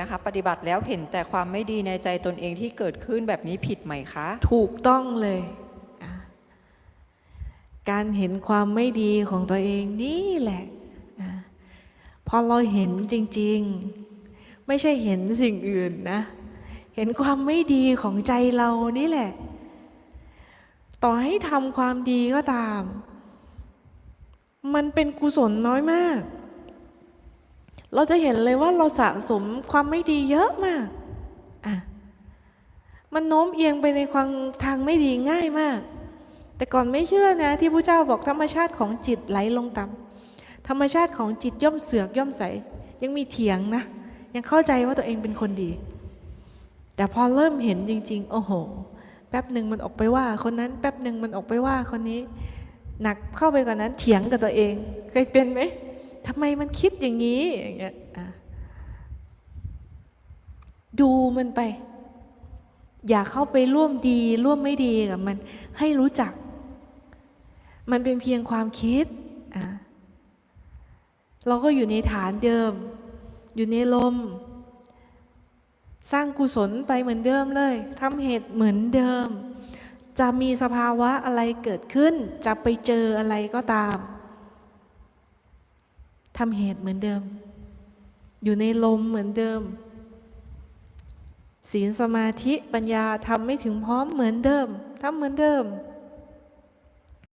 นะคะปฏิบัติแล้วเห็นแต่ความไม่ดีในใจตนเองที่เกิดขึ้นแบบนี้ผิดไหมคะ ถูกต้องเลย การเห็นความไม่ดีของตัวเองนี่แหละพอเราเห็นจริง ๆ ไม่ใช่เห็นสิ่งอื่นนะ เห็นความไม่ดีของใจเรานี่แหละ ต่อให้ทำความดีก็ตาม มันเป็นกุศลน้อยมาก เราจะเห็นเลยว่าเราสะสมความไม่ดีเยอะมากอะมันโน้มเอียงไปในความทางไม่ดีง่ายมาก แต่ก่อนไม่เชื่อนะที่พระเจ้าบอกธรรมชาติของจิตไหลลงต่ำธรรมชาติของจิตย่อมเสือกย่อมใส ยังมีเถียงนะ ยังเข้าใจว่าตัวเองเป็นคนดี แต่พอเริ่มเห็นจริง ๆ โอ้โห แป๊บหนึ่งมันออกไปว่า คนนั้นแป๊บหนึ่งมันออกไปว่าคนนี้ หนักเข้าไปกว่านั้นเถียงกับตัวเองเคยเป็นไหม ทำไมมันคิดอย่างนี้อย่างเงี้ยดูมันไป อย่าเข้าไปร่วมดี ร่วมไม่ดีกับมัน ให้รู้จัก มันเป็นเพียงความคิด เราก็อยู่ในฐานเดิม อยู่ในลม สร้างกุศลไปเหมือนเดิมเลยทำเหตุเหมือนเดิม จะมีสภาวะอะไรเกิดขึ้น จะไปเจออะไรก็ตาม ทำเหตุเหมือนเดิม อยู่ในลมเหมือนเดิม ศีลสมาธิปัญญาทำไม่ถึงพร้อมเหมือนเดิมทำเหมือนเดิม